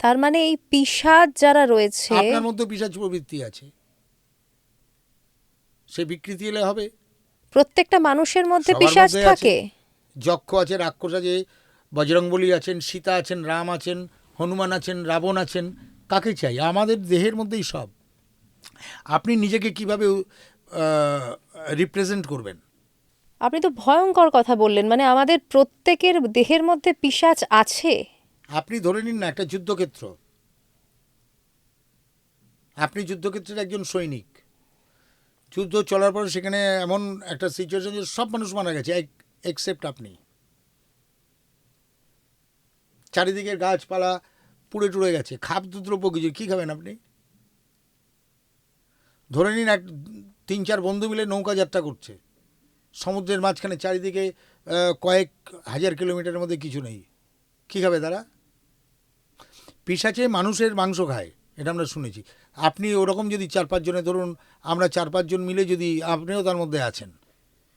তার মানে এই পিসাদ যারা রয়েছে আপনার মধ্যে পিসাচ প্রবৃত্তি আছে। সে বিকৃতি এলে হবে। প্রত্যেকটা মানুষের মধ্যে পিসাজ থাকে। যক্ষ আছে রাক্ষস আছে বজরংবলী আছেন সীতা আছেন রাম আছেন হনুমান আছেন রাবণ আছেন কাকে চাই? আমাদের দেহের মধ্যেই সব। আপনি নিজেকে কীভাবে রিপ্রেজেন্ট করবেন? আপনি তো ভয়ঙ্কর কথা বললেন। মানে আমাদের প্রত্যেকের দেহের মধ্যে পিসাচ আছে। আপনি ধরে নিন না, একটা যুদ্ধক্ষেত্র। আপনি যুদ্ধক্ষেত্রের একজন সৈনিক। যুদ্ধ চলার পর সেখানে এমন একটা সিচুয়েশন যে সব মানুষ মারা গেছে এক্সেপ্ট আপনি। চারিদিকের গাছপালা পুড়ে টুড়ে গেছে, খাদ্যদ্রব্য কিছু, কী খাবেন আপনি? ধরে নিন এক, তিন, চার বন্ধু মিলে নৌকা যাত্রা করছে। সমুদ্রের মাঝখানে চারিদিকে কয়েক হাজার কিলোমিটারের মধ্যে কিছু নেই। কী খাবে তারা? পিসাচে মানুষের মাংস খায় এটা আমরা শুনেছি। আপনি ওরকম যদি চার পাঁচজনে ধরুন আমরা চার পাঁচজন মিলে যদি আপনিও তার মধ্যে আছেন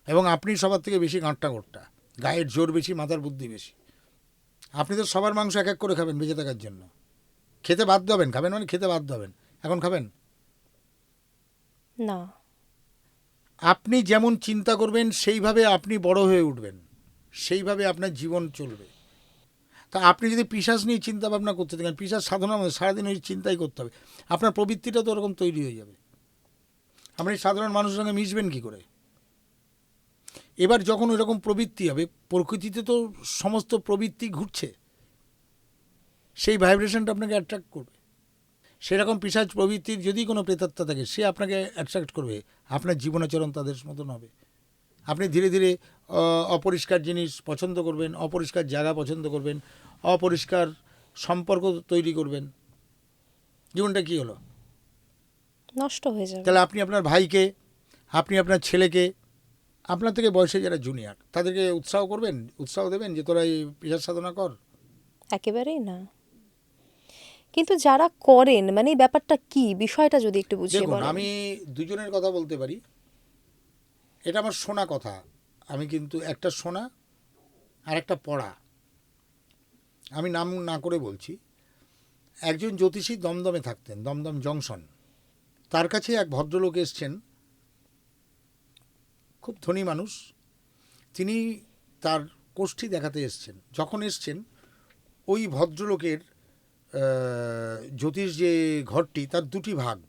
এবং আপনি সবার থেকে বেশি গাঁটটা গোট্টা গায়ের জোর বেশি মাথার বুদ্ধি বেশি আপনি তো সবার মাংস এক এক করে খাবেন বেঁচে থাকার জন্য। খেতে বাধ্য হবেন খাবেন মানে খেতে বাধ্য হবেন। এখন খাবেন? না। আপনি যেমন চিন্তা করবেন সেইভাবে আপনি বড় হয়ে উঠবেন সেইভাবে আপনার জীবন চলবে। তা আপনি যদি পিসাস নিয়ে চিন্তা ভাবনা করতে থাকেন পিসাস সাধনার মধ্যে সারাদিন ওই চিন্তাই করতে হবে। আপনার প্রবৃত্তিটা তো ওরকম তৈরি হয়ে যাবে। আপনি সাধারণ মানুষের সঙ্গে মিশবেন কী করে? এবার যখন ওইরকম প্রবৃত্তি হবে, প্রকৃতিতে তো সমস্ত প্রবৃত্তি ঘুরছে, সেই ভাইব্রেশনটা আপনাকে অ্যাট্রাক্ট করবে। সেরকম পিসাজ প্রবৃত্তির যদি কোনো প্রেতাত্মা থাকে, সে আপনাকে অ্যাট্রাক্ট করবে। আপনার জীবনাচরণ তাদের মতন হবে। আপনি ধীরে ধীরে অপরিষ্কার জিনিস পছন্দ করবেন অপরিষ্কার জায়গা পছন্দ করবেন অপরিষ্কার সম্পর্ক তৈরি করবেন। জীবনটা কী হলো? নষ্ট হয়ে যাবে। তাহলে আপনি আপনার ভাইকে আপনি আপনার ছেলেকে আপনার থেকে বয়সে যারা জুনিয়র তাদেরকে উৎসাহ করবেন? উৎসাহ দেবেন যে তোরা এই পিসাজ সাধনা কর? একেবারেই না। কিন্তু যারা করেন মানে এই ব্যাপারটা কি? বিষয়টা যদি একটু বুঝিয়ে দেখুন বলেন। আমি দুজনের কথা বলতে পারি। এটা আমার শোনা কথা। আমি কিন্তু একটা শোনা আর একটা পড়া। আমি নাম না করে বলছি। একজন জ্যোতিষী দমদমে থাকতেন, দমদম জংশন। তার কাছে এক ভদ্রলোক এসছেন। খুব ধনী মানুষ। তিনি তার কোষ্ঠী দেখাতে এসছেন। যখন এসছেন, ওই ভদ্রলোকের জ্যোতিষ যে ঘরটি, তার দুটি ভাগ।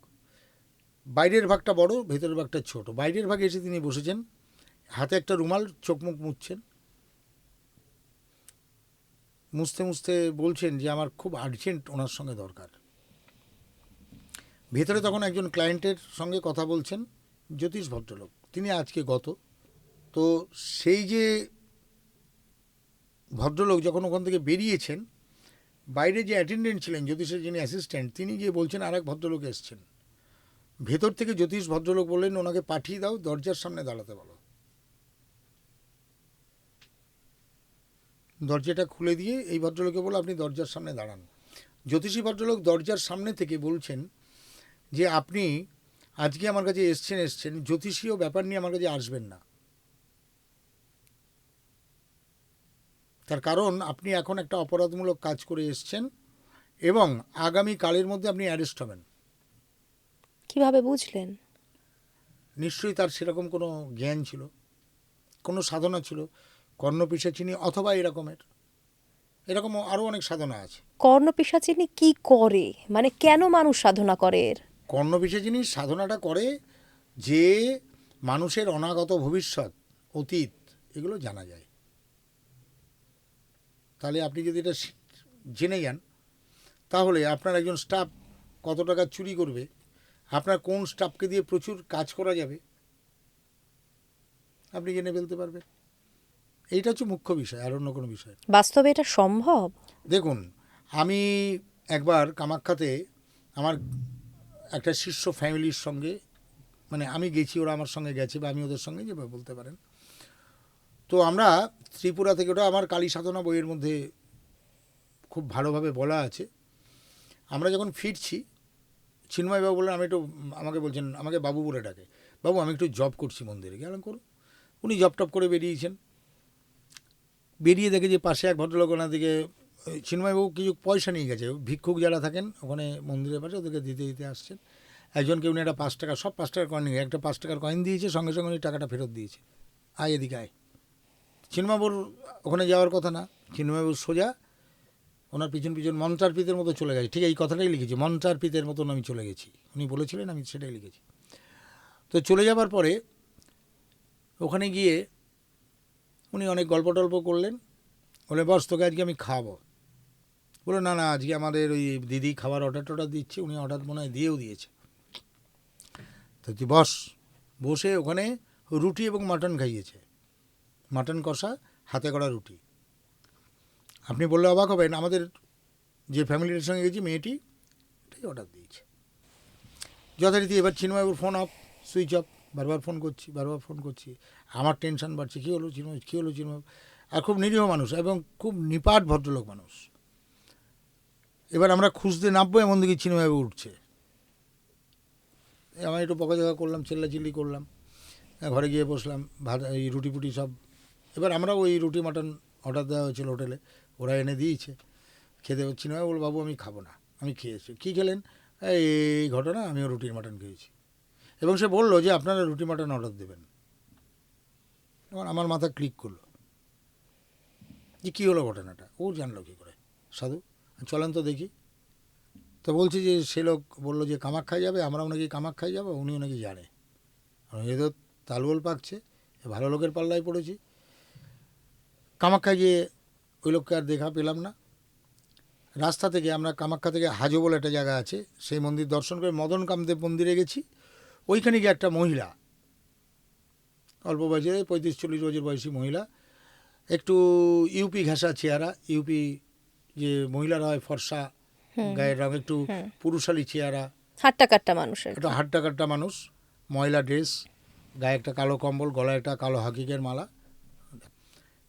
বাইরের ভাগটা বড়, ভেতরের ভাগটা ছোট। বাইরের ভাগে এসে তিনি বসেছেন। হাতে একটা রুমাল, চোখ মুখ মুছছেন। মুছতে মুছতে বলছেন যে, আমার খুব আর্জেন্ট ওনার সঙ্গে দরকার। ভেতরে তখন একজন ক্লায়েন্টের সঙ্গে কথা বলছেন, জ্যোতিষ ভদ্রলোক। তিনি আজকে গত। তো সেই যে ভদ্রলোক যখন ওখান থেকে বেরিয়েছেন, বাইরে যে অ্যাটেন্ডেন্ট ছিলেন, জ্যোতিষের যিনি অ্যাসিস্ট্যান্ট তিনি গিয়ে বলছেন আর এক ভদ্রলোক এসছেন। ভেতর থেকে জ্যোতিষ ভদ্রলোক বললেন, ওনাকে পাঠিয়ে দাও, দরজার সামনে দাঁড়াতে বলো। দরজাটা খুলে দিয়ে এই ভদ্রলোকে বলো আপনি দরজার সামনে দাঁড়ান। জ্যোতিষী ভদ্রলোক দরজার সামনে থেকে বলছেন যে, আপনি আজকে আমার কাছে এসছেন এসছেন। জ্যোতিষীয় ব্যাপার নিয়ে আমার কাছে আসবেন না। তার কারণ, আপনি এখন একটা অপরাধমূলক কাজ করে এসছেন এবং আগামী কালের মধ্যে আপনি অ্যারেস্ট হবেন। কীভাবে বুঝলেন? নিশ্চয়ই তার সেরকম কোনো জ্ঞান ছিল কোনো সাধনা ছিল কর্ণপিসাচিনী অথবা এরকমের। এরকম আরও অনেক সাধনা আছে। কর্ণপিসাচিনী কি করে? মানে কেন মানুষ সাধনা করে এর? কর্ণপিসাচিনী সাধনাটা করে যে মানুষের অনাগত ভবিষ্যৎ অতীত এগুলো জানা যায়। তাহলে আপনি যদি এটা জেনে যান তাহলে আপনার একজন স্টাফ কত টাকা চুরি করবে আপনার কোন স্টাফকে দিয়ে প্রচুর কাজ করা যাবে? আপনি জেনে ফেলতে পারবেন। এইটা হচ্ছে মুখ্য বিষয় আর অন্য কোনো বিষয়। বাস্তবে এটা সম্ভব? দেখুন আমি একবার কামাখ্যাতে আমার একটা শিষ্য ফ্যামিলির সঙ্গে মানে আমি গেছি ওরা আমার সঙ্গে গেছে বা আমি ওদের সঙ্গে যেভাবে বলতে পারেন। তো আমরা ত্রিপুরা থেকে ওটা আমার কালী সাধনা বইয়ের মধ্যে খুব ভালোভাবে বলা আছে। আমরা যখন ফিরছি চিন্ময়বাবু বললেন, আমি একটু, আমাকে বলছেন, আমাকে বাবু বলে ডাকে। বাবু, আমি একটু জব করছি মন্দিরে। গেলাম, করুন। উনি জব টপ করে বেরিয়েছেন। বেরিয়ে দেখে যে পাশে এক ভদ্রলোক, ওনার দিকে, চিন্ময়বাবু কিছু পয়সা নিয়ে গেছে। ভিক্ষুক যারা থাকেন, ওখানে মন্দিরের পাশে, ওদেরকে দিতে দিতে আসছেন। একজনকে উনি একটা পাঁচ টাকা, সব পাঁচ টাকার কয়েন একটা পাঁচ টাকার কয়েন দিয়েছে, সঙ্গে সঙ্গে উনি টাকাটা ফেরত দিয়েছে। আয় এদিকে আয়। চিন্ময়বাবুর ওখানে যাওয়ার কথা না। চিন্ময়বাবু সোজা ওনার পিছন পিছন মন্ত্রার পিতের মতো চলে গেছে। ঠিক এই কথাটাই লিখেছি মন্ত্রার পিতের মতন আমি চলে গেছি। উনি বলেছিলেন, আমি সেটাই লিখেছি। তো চলে যাবার পরে ওখানে গিয়ে উনি অনেক গল্প টল্প করলেন। বলে, বস, তোকে আজকে আমি খাওয়াবো। বলে, না না, আজকে আমাদের ওই দিদি খাবার অর্ডার টর্ডার দিচ্ছে, উনি অর্ডার মনে হয় দিয়েও দিয়েছে। তো তুই বস, বসে ওখানে রুটি এবং মাটন খাইয়েছে। মাটন কষা, হাতে করা রুটি। আপনি বললে অবাক হবেন, আমাদের যে ফ্যামিলির সঙ্গে গেছি, মেয়েটি, এটাই অর্ডার দিয়েছে। যথারীতি এবার চিন্ময়বাবুর ফোন অফ সুইচ অফ বারবার ফোন করছি, বারবার ফোন করছি। আমার টেনশন বাড়ছে, কী হলো চিন্ময়, কী হলো চিন্ময়? আর খুব নিরীহ মানুষ এবং খুব নিপাট ভদ্রলোক মানুষ। এবার আমরা খুঁজতে নামবো, এমন দিকে চিন্ময়বাবু উঠছে। আমি একটু পকাঝকা করলাম, চিল্লাচিল্লি করলাম ঘরে গিয়ে বসলাম, ভাত, এই রুটি ফুটি সব। এবার আমরাও ওই রুটি মাটন অর্ডার দেওয়া হয়েছিল হোটেলে ওরা এনে দিয়েছে। খেতে পাচ্ছি না বল বাবু, আমি খাব না, আমি খেয়েছি কী খেলেন? এই ঘটনা, আমিও রুটির মাটন খেয়েছি। এবং সে বলল যে, আপনারা রুটি, মাটন অর্ডার দেবেন। এবার আমার মাথা ক্লিক করল। যে, কী হলো ঘটনাটা? ও জানলো কী করে। সাধু, চলেন তো দেখি। তো বলছি যে, সে লোক বলল যে কামাখ্যায় যাবে, আমরাও নাকি কামাখ্যায় যাব, উনিও নাকি জানে। এ তো তালবল পাকছে ভালো লোকের পাল্লায় পড়েছি। কামাখ্যায় গিয়ে ওই লোককে আর দেখা পেলাম না। রাস্তা থেকে আমরা কামাখ্যা থেকে হাজো বলে একটা জায়গা আছে সেই মন্দির দর্শন করে মদন কামদেব মন্দিরে গেছি। ওইখানে গিয়ে একটা মহিলা অল্প বয়সে পঁয়ত্রিশ চল্লিশ বছর বয়সী মহিলা একটু ইউপি ঘেঁষা চেহারা ইউপি যে মহিলারা হয় ফর্সা গায়ের রং একটু পুরুষালী চেহারা। হাট্টা কাট্টা মানুষ একটা হাট্টা কাট্টা মানুষ ময়লা ড্রেস গায়ে একটা কালো কম্বল গলায় একটা কালো হাকিকের মালা।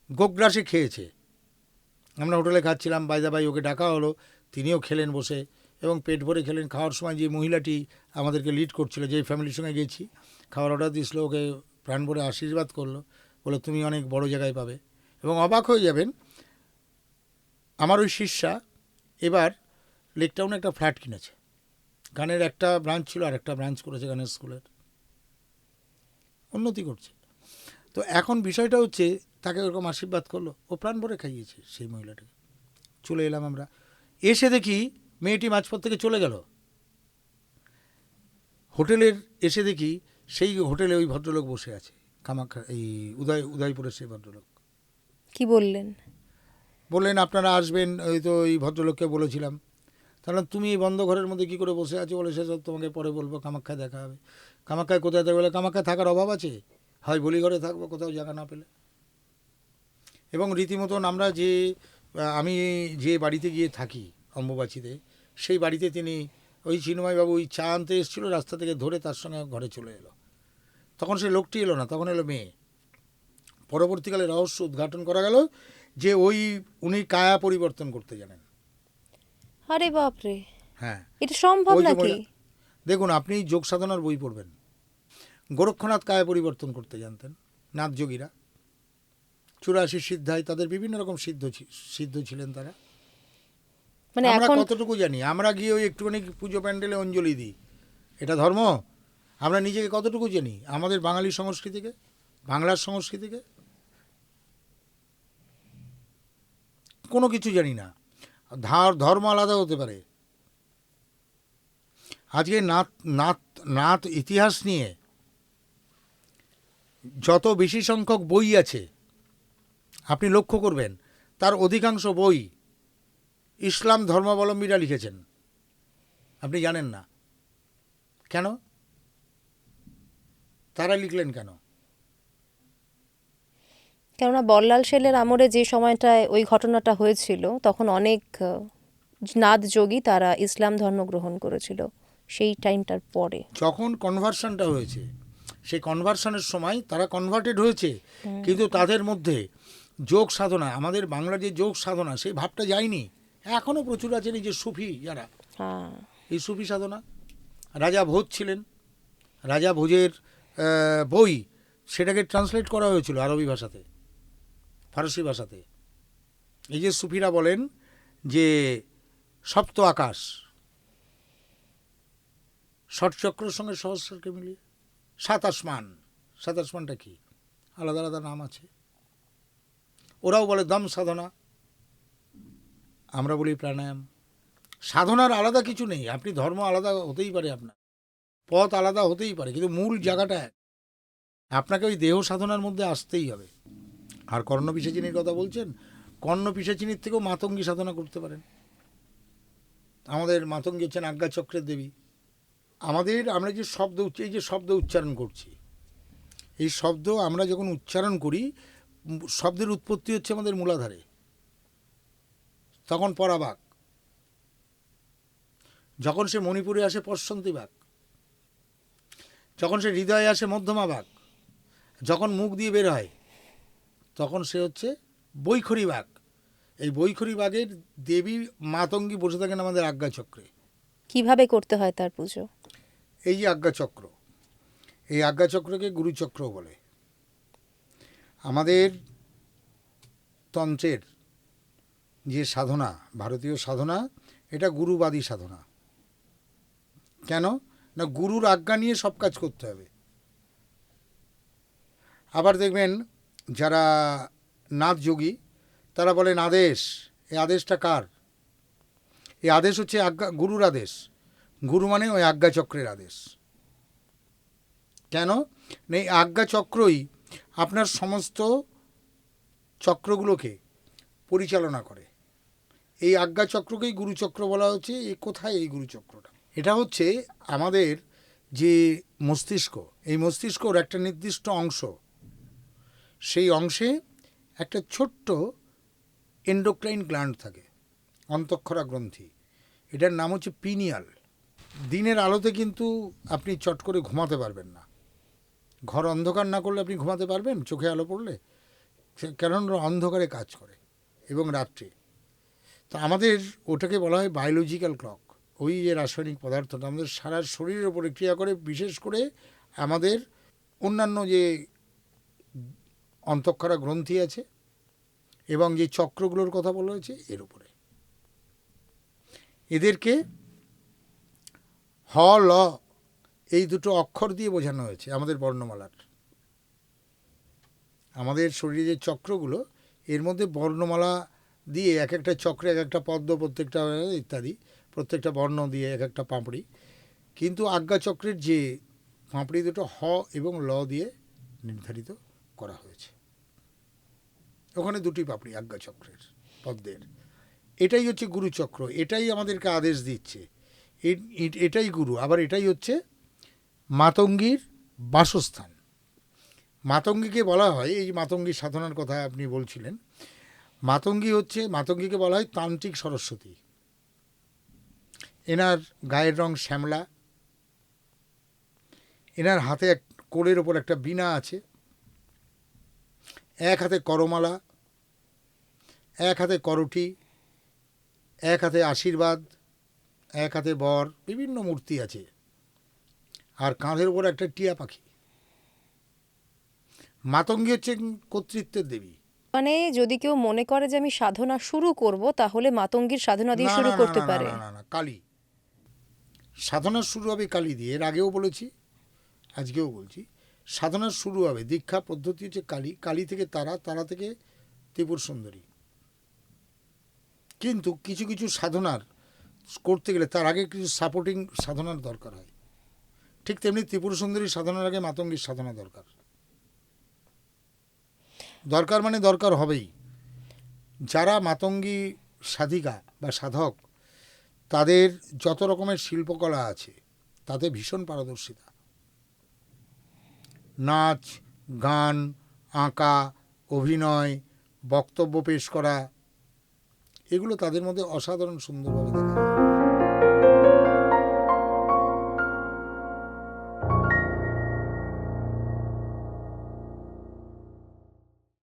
গোগ্রাসে খেয়েছে। আমরা হোটেলে খাচ্ছিলাম বাইদা বাই ওকে ডাকা হলো, তিনিও খেলেন বসে, এবং পেট ভরে খেলেন। খাওয়ার সময় যে মহিলাটি আমাদেরকে লিড করছিল, যেই ফ্যামিলির সঙ্গে গেছি, খাওয়ার অর্ডার দিয়েছিল, ওকে প্রাণ ভরে আশীর্বাদ করল, বলে তুমি অনেক বড় জায়গায় পাবে। এবং অবাক হয়ে যাবেন, আমার ওই শিষ্যা এবার লেকটাউনে একটা ফ্ল্যাট কিনেছে। গানের একটা ব্রাঞ্চ ছিল আর একটা ব্রাঞ্চ করেছে গানের স্কুলের উন্নতি করছে। তো এখন বিষয়টা হচ্ছে তাকে ওরকম আশীর্বাদ করল। ও প্রাণ ভরে খাইয়েছে সেই মহিলাটাকে। চলে এলাম আমরা। এসে দেখি মেয়েটি মাঝপথ থেকে চলে গেল। হোটেলের এসে দেখি সেই হোটেলে ওই ভদ্রলোক বসে আছে। কামাখ্যা এই উদয় উদয়পুরের সেই ভদ্রলোক। কি বললেন? বললেন আপনারা আসবেন ওই তো এই ভদ্রলোককে বলেছিলাম। তাহলে তুমি এই বন্ধ ঘরের মধ্যে কী করে বসে আছো? বলে সেসব তোমাকে পরে বলব কামাখ্যায় দেখা হবে। কামাখ্যায় কোথায় থাকবে? বলে কামাখ্যায় থাকার অভাব আছে। হয় বলি ঘরে থাকব কোথাও জায়গা না পেলে। এবং রীতিমতন আমরা যে আমি যে বাড়িতে গিয়ে থাকি অম্বুবাচিতে সেই বাড়িতে তিনি ওই চিন্ময়বাবু ওই চা আনতে এসেছিল রাস্তা থেকে ধরে তার সঙ্গে ঘরে চলে এলো। তখন সেই লোকটি এলো না তখন এলো মেয়ে। পরবর্তীকালে রহস্য উদ্ঘাটন করা গেল যে ওই উনি কায়া পরিবর্তন করতে জানেন। আরে বাপরে! হ্যাঁ। এটা সম্ভব নাকি? দেখুন আপনি যোগ সাধনার বই পড়বেন। গোরক্ষনাথ কায়া পরিবর্তন করতে জানতেন নাথ যোগীরা। চুরাশি সিদ্ধায় তাদের বিভিন্ন রকম সিদ্ধ সিদ্ধ ছিলেন তারা। মানে আমরা কতটুকু জানি? আমরা গিয়ে ওই একটুখানি পুজো প্যান্ডেলে অঞ্জলি দিই। এটা ধর্ম? আমরা নিজেকে কতটুকু জানি? আমাদের বাঙালি সংস্কৃতিকে? বাংলার সংস্কৃতিকে? কোনো কিছু জানি না। ধার ধর্ম আলাদা হতে পারে। আজকে নাত নাত নাত ইতিহাস নিয়ে যত বেশি সংখ্যক বই আছে আপনি লক্ষ্য করবেন তার অধিকাংশ বই ইসলাম ধর্মাবলম্বীরা লিখেছেন। আপনি জানেন না। কেন? তারা লিখলেন কেন? কেননা বল্লাল সেলের আমলে যে সময়টায় ওই ঘটনাটা হয়েছিল তখন অনেক নাদ যোগী তারা ইসলাম ধর্ম গ্রহণ করেছিল সেই টাইমটার পরে। যখন কনভার্সনটা হয়েছে সেই কনভার্সনের সময় তারা কনভার্টেড হয়েছে কিন্তু তাদের মধ্যে যোগ সাধনা আমাদের বাংলার যে যোগ সাধনা সেই ভাবটা যায়নি। এখনও প্রচুর আছেন এই যে সুফি যারা। হ্যাঁ। এই সুফি সাধনা। রাজা ভোজ ছিলেন। রাজা ভোজের বই সেটাকে ট্রান্সলেট করা হয়েছিল আরবি ভাষাতে ফারসি ভাষাতে। এই যে সুফিরা বলেন যে সপ্ত আকাশ। ষটচক্রের সঙ্গে সহস্রকে মিলিয়ে। সাত আসমান। সাত আসমানটা কি? আলাদা আলাদা নাম আছে। ওরাও বলে দম সাধনা। আমরা বলি প্রাণায়াম। সাধনার আলাদা কিছু নেই, আপনি ধর্ম আলাদা হতেই পারে আপনার। পথ আলাদা হতেই পারে, কিন্তু মূল জায়গাটা এক। আপনাকে ওই দেহ সাধনার মধ্যে আসতেই হবে। আর কর্ণ পিসাচিনীর কথা বলছেন, কর্ণ পিসাচিনীর থেকেও মাতঙ্গী সাধনা করতে পারেন। আমাদের মাতঙ্গী হচ্ছেন আজ্ঞা চক্রের দেবী। আমাদের আমরা যে শব্দ উচ্চ- এই যে শব্দ উচ্চারণ করছি, এই শব্দ আমরা যখন উচ্চারণ করি শব্দের উৎপত্তি হচ্ছে আমাদের মূলাধারে। তখন পরাবাক। যখন সে মণিপুরে আসে পশ্চন্তী বাক। যখন সে হৃদয়ে আসে মধ্যমা বাক। যখন মুখ দিয়ে বের হয় তখন সে হচ্ছে বৈখরি বাঘ এই বৈখরি বাঘের দেবী মাতঙ্গী বসে থাকেন আমাদের আজ্ঞাচক্রে কীভাবে করতে হয় তার পুজো? এই যে আজ্ঞাচক্র এই আজ্ঞাচক্রকে গুরুচক্র বলে। আমাদের তন্ত্রের যে সাধনা, ভারতীয় সাধনা, এটা গুরুবাদী সাধনা। কেন? না, গুরুর আজ্ঞা নিয়ে সব কাজ করতে হবে। আবার দেখবেন যারা নাথ যোগী, তারা বলেন আদেশ এই আদেশটা কার? এই আদেশ হচ্ছে আজ্ঞা, গুরুর আদেশ। গুরু মানে ওই আজ্ঞাচক্রের আদেশ। কেন? না, এই আজ্ঞাচক্রই আপনার সমস্ত চক্রগুলোকে পরিচালনা করে। এই আজ্ঞাচক্রকেই গুরুচক্র বলা হচ্ছে। এ কোথায় এই গুরুচক্রটা এটা হচ্ছে আমাদের যে মস্তিষ্ক, এই মস্তিষ্কর একটা নির্দিষ্ট অংশ। সেই অংশে একটা ছোট্ট এন্ডোক্রাইন গ্ল্যান্ড থাকে, অন্তঃক্ষরা গ্রন্থি। এটার নাম হচ্ছে পিনিয়াল। দিনের আলোতে কিন্তু আপনি চট করে ঘুমাতে পারবেন না। ঘর অন্ধকার না করলে আপনি ঘুমাতে পারবেন? চোখে আলো পড়লে? ওরা অন্ধকারে কাজ করে এবং রাত্রে। তো আমাদের ওটাকে বলা হয় বায়োলজিক্যাল ক্লক ওই যে রাসায়নিক পদার্থটা আমাদের সারা শরীরের ওপরে ক্রিয়া করে, বিশেষ করে আমাদের অন্যান্য যে অন্তঃক্ষরা গ্রন্থি আছে এবং যে চক্রগুলোর কথা বলা হয়েছে, এর উপরে। এদেরকে হ, ল এই দুটো অক্ষর দিয়ে বোঝানো হয়েছে আমাদের বর্ণমালার। আমাদের শরীরে যে চক্রগুলো, এর মধ্যে বর্ণমালা দিয়ে এক একটা চক্রে এক একটা পদ্ম, প্রত্যেকটা, ইত্যাদি, প্রত্যেকটা বর্ণ দিয়ে এক একটা পাঁপড়ি। কিন্তু আজ্ঞা চক্রের যে পাঁপড়ি দুটো হ এবং ল দিয়ে নির্ধারিত করা হয়েছে। ওখানে দুটি পাপড়ি আজ্ঞা চক্রের, পদ্মের। এটাই হচ্ছে গুরুচক্র, এটাই আমাদেরকে আদেশ দিচ্ছে। এটাই গুরু, আবার এটাই হচ্ছে মাতঙ্গীর বাসস্থান। মাতঙ্গীকে বলা হয়, এই যে মাতঙ্গী সাধনার কথা আপনি বলছিলেন, মাতঙ্গী হচ্ছে, মাতঙ্গীকে বলা হয় তান্ত্রিক সরস্বতী। এনার গায়ের রং শ্যামলা। এনার হাতে এক কোলের ওপর একটা বীণা আছে। এক হাতে করমালা, এক হাতে করটি, এক হাতে আশীর্বাদ, এক হাতে বর, বিভিন্ন মূর্তি আছে। কাঁধের উপর একটা টিয়া পাখি। মাতঙ্গী হচ্ছে কর্তৃত্বের দেবী। মানে যদি কেউ মনে করে যে আমি সাধনা শুরু করব তাহলে মাতঙ্গীর সাধনা দিয়ে শুরু করতে পারে। না না কালী। সাধনা শুরু হবে কালী দিয়ে এর আগেও বলেছি আজকেও বলছি। সাধনা শুরু হবে দীক্ষা পদ্ধতি হচ্ছে কালী কালী থেকে তারা তারা থেকে ত্রিপুর সুন্দরী। কিন্তু কিছু কিছু সাধনার করতে গেলে তার আগে কিছু সাপোর্টিং সাধনার দরকার হয়। ঠিক তেমনি ত্রিপুর সুন্দরী সাধনার আগে মাতঙ্গীর সাধনা দরকার। দরকার মানে দরকার হবেই। যারা মাতঙ্গী সাধিকা বা সাধক, তাদের যত রকমের শিল্পকলা আছে, তাতে ভীষণ পারদর্শিতা। নাচ, গান, আঁকা, অভিনয়, বক্তব্য পেশ করা, এগুলো তাদের মধ্যে অসাধারণ সুন্দরভাবে দেখা